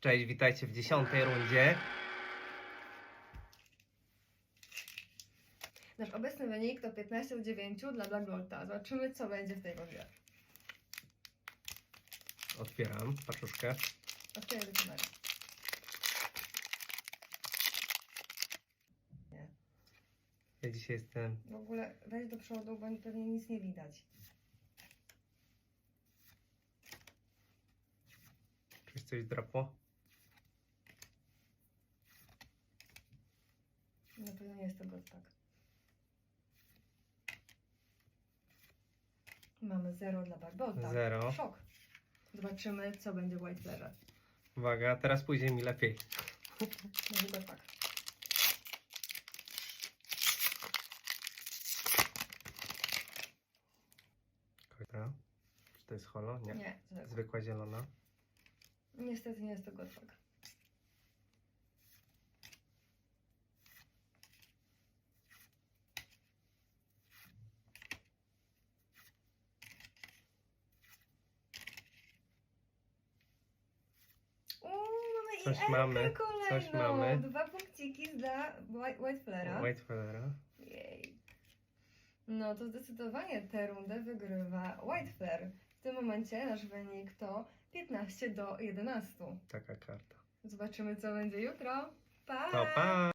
Cześć, witajcie w dziesiątej rundzie. Nasz obecny wynik to 15 do 9 dla Black Volta. Zobaczymy, co będzie w tej rundzie. Otwieram paczuszkę. Otwieraj do kamery. Nie. Ja dzisiaj jestem. W ogóle weź do przodu, bo pewnie nic nie widać. Czyś coś drapło? Pewno nie jest to Godpack. Mamy 0 dla Black Volta. Zero. Szok. Zobaczymy, co będzie w White Flare. Uwaga, teraz pójdzie mi lepiej. Może Godpack. Dobra. Czy to jest holo? Nie. Nie, zero. Zwykła zielona. Niestety nie jest to Godpack. Uuu, mamy Coś mamy, kolejną. coś mamy. Dwa punkciki dla White, White Flare'a. White Feathera. Jej. No to zdecydowanie tę rundę wygrywa White Flare. W tym momencie nasz wynik to 15 do 11. Taka karta. Zobaczymy co będzie jutro. Pa! To pa!